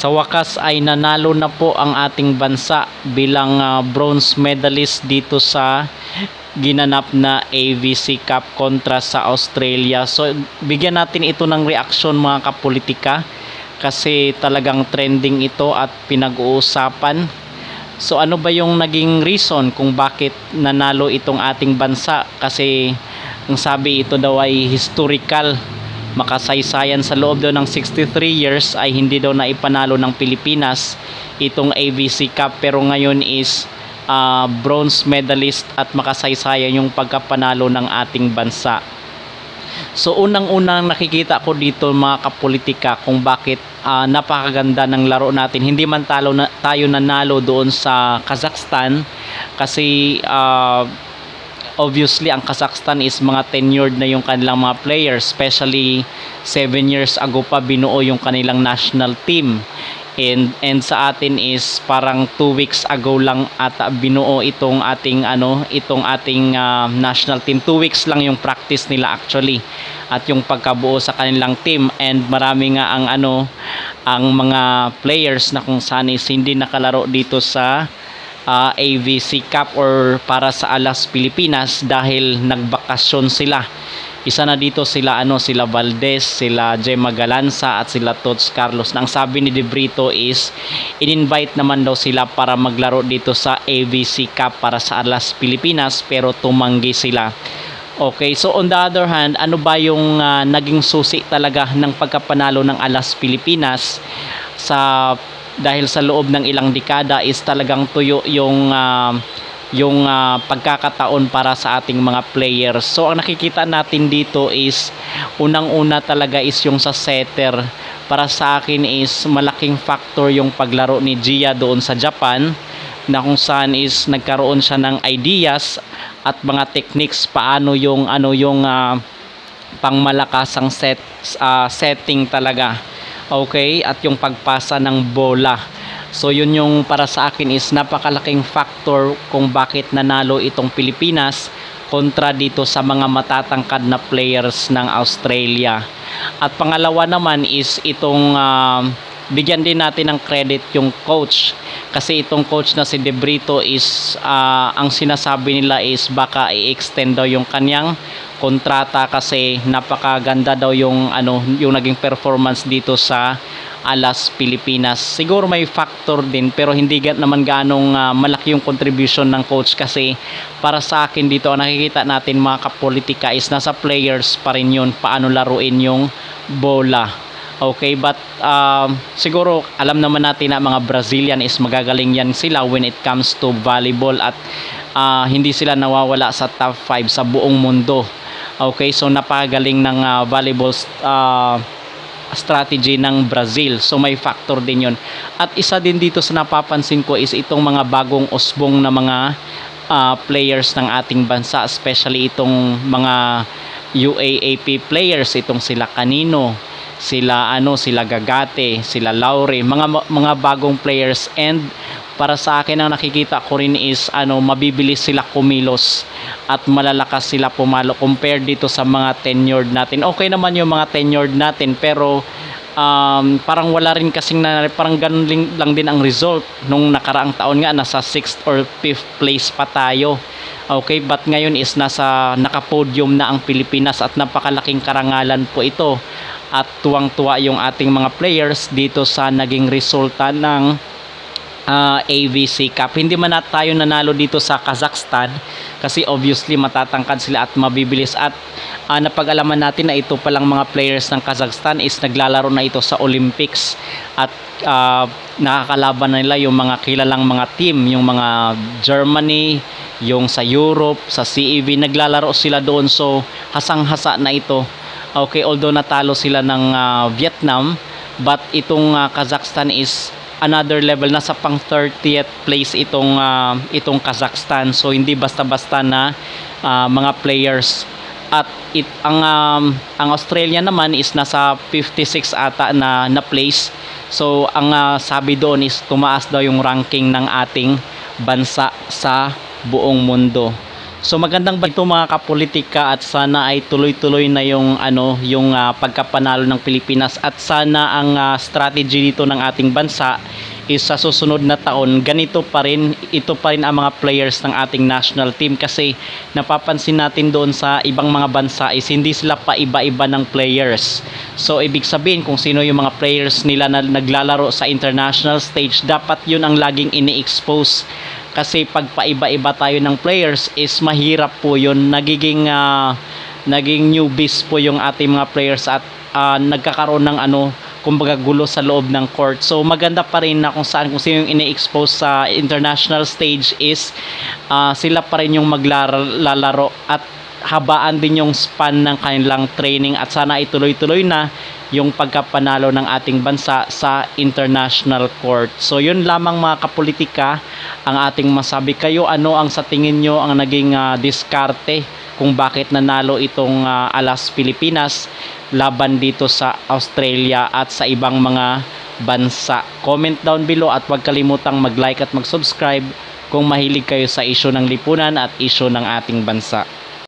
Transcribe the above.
Sa wakas ay nanalo na po ang ating bansa bilang ah, bronze medalist dito sa ginanap na AVC Cup kontra sa Australia. So bigyan natin ito ng reaksyon mga kapolitika kasi talagang trending ito at pinag-uusapan. So ano ba yung naging reason kung bakit nanalo itong ating bansa? Kasi ang sabi ito daw ay historical makasaysayan sa loob daw ng 63 years ay hindi daw na ipanalo ng Pilipinas itong AVC Cup pero ngayon is ah, bronze medalist at makasaysayan yung pagkapanalo ng ating bansa. So unang-unang nakikita ko dito mga kapolitika kung bakit ah, napakaganda ng laro natin. Hindi man talo na, tayo nanalo doon sa Kazakhstan kasi ah, obviously ang Kazakhstan is mga tenured na yung kanilang mga players especially 7 years ago pa binuo yung kanilang national team. And and sa atin is parang 2 weeks ago lang ata binuo itong ating ano itong ating ah, national team. 2 weeks lang yung practice nila actually at yung pagkabuo sa kanilang team. And marami nga ang ano ang mga players na kung saan is hindi nakalaro dito sa ah, AVC Cup or para sa Alas Pilipinas dahil nagbakasyon sila. Isa na dito sila ano sila Valdez, sila Gemma Galanza at sila Tots Carlos. Na ang sabi ni De Brito is in-invite naman daw sila para maglaro dito sa AVC Cup para sa Alas Pilipinas pero tumanggi sila. Okay, so on the other hand, ano ba yung ah, naging susi talaga ng pagkapanalo ng Alas Pilipinas sa dahil sa loob ng ilang dekada is talagang tuyo yung ah, yung ah, pagkakataon para sa ating mga players. So ang nakikita natin dito is unang-una talaga is yung sa setter. Para sa akin is malaking factor yung paglaro ni Gia doon sa Japan na kung saan is nagkaroon siya ng ideas at mga techniques paano yung ano yung ah, pangmalakasang set ah, setting talaga. Okay? At yung pagpasa ng bola. So yun yung para sa akin is napakalaking factor kung bakit nanalo itong Pilipinas kontra dito sa mga matatangkad na players ng Australia. At pangalawa naman is itong ah, bigyan din natin ng credit yung coach kasi itong coach na si De Brito is ah, ang sinasabi nila is baka i-extend daw yung kanyang kontrata kasi napakaganda daw yung ano yung naging performance dito sa Alas Pilipinas. Siguro may factor din pero hindi naman ganong ah, malaki yung contribution ng coach kasi para sa akin dito ang nakikita natin mga kapolitika is nasa players pa rin yun paano laruin yung bola. Okay, but um, siguro alam naman natin na mga Brazilian is magagaling yan sila when it comes to volleyball at ah, hindi sila nawawala sa top 5 sa buong mundo. Okay, so napakagaling ng ah, volleyball ah, strategy ng Brazil. So may factor din 'yon. At isa din dito sa napapansin ko is itong mga bagong usbong na mga ah, players ng ating bansa, especially itong mga UAAP players, itong sila Kanino, sila ano, sila Gagate, sila Laure, mga mga bagong players and para sa akin ang nakikita ko rin is ano mabibilis sila kumilos at malalakas sila pumalo compared dito sa mga tenured natin. Okay naman yung mga tenured natin pero um, parang wala rin kasing na, parang ganun lang, din ang result nung nakaraang taon nga nasa 6th or 5th place pa tayo. Okay, but ngayon is nasa nakapodium na ang Pilipinas at napakalaking karangalan po ito. At tuwang-tuwa yung ating mga players dito sa naging resulta ng ah, AVC Cup. Hindi man na tayo nanalo dito sa Kazakhstan kasi obviously matatangkad sila at mabibilis at ah, napag-alaman natin na ito palang mga players ng Kazakhstan is naglalaro na ito sa Olympics at ah, nakakalaban na nila yung mga kilalang mga team, yung mga Germany, yung sa Europe, sa CEV, naglalaro sila doon so hasang-hasa na ito. Okay, although natalo sila ng ah, Vietnam, but itong ah, Kazakhstan is another level nasa pang 30th place itong ah, itong Kazakhstan. So hindi basta-basta na ah, mga players. At it, ang um, ang Australia naman is nasa 56 ata na na place. So ang ah, sabi doon is tumaas daw yung ranking ng ating bansa sa buong mundo So magandang ba mga kapolitika at sana ay tuloy-tuloy na yung ano yung ah, pagkapanalo ng Pilipinas at sana ang ah, strategy dito ng ating bansa is sa susunod na taon ganito pa rin ito pa rin ang mga players ng ating national team kasi napapansin natin doon sa ibang mga bansa is hindi sila pa iba-iba ng players. So ibig sabihin kung sino yung mga players nila na naglalaro sa international stage dapat yun ang laging ini-expose kasi pag paiba-iba tayo ng players is mahirap po yun. Nagiging ah, naging newbies po yung ating mga players at ah, nagkakaroon ng ano kumbaga gulo sa loob ng court. So maganda pa rin na kung saan kung sino yung ini-expose sa international stage is ah, sila pa rin yung maglalaro at habaan din yung span ng kanilang training at sana ituloy-tuloy na yung pagkapanalo ng ating bansa sa international court. So yun lamang mga kapolitika ang ating masabi kayo ano ang sa tingin nyo ang naging ah, diskarte kung bakit nanalo itong ah, Alas Pilipinas laban dito sa Australia at sa ibang mga bansa. Comment down below at huwag kalimutang mag-like at mag-subscribe kung mahilig kayo sa isyo ng lipunan at isyo ng ating bansa.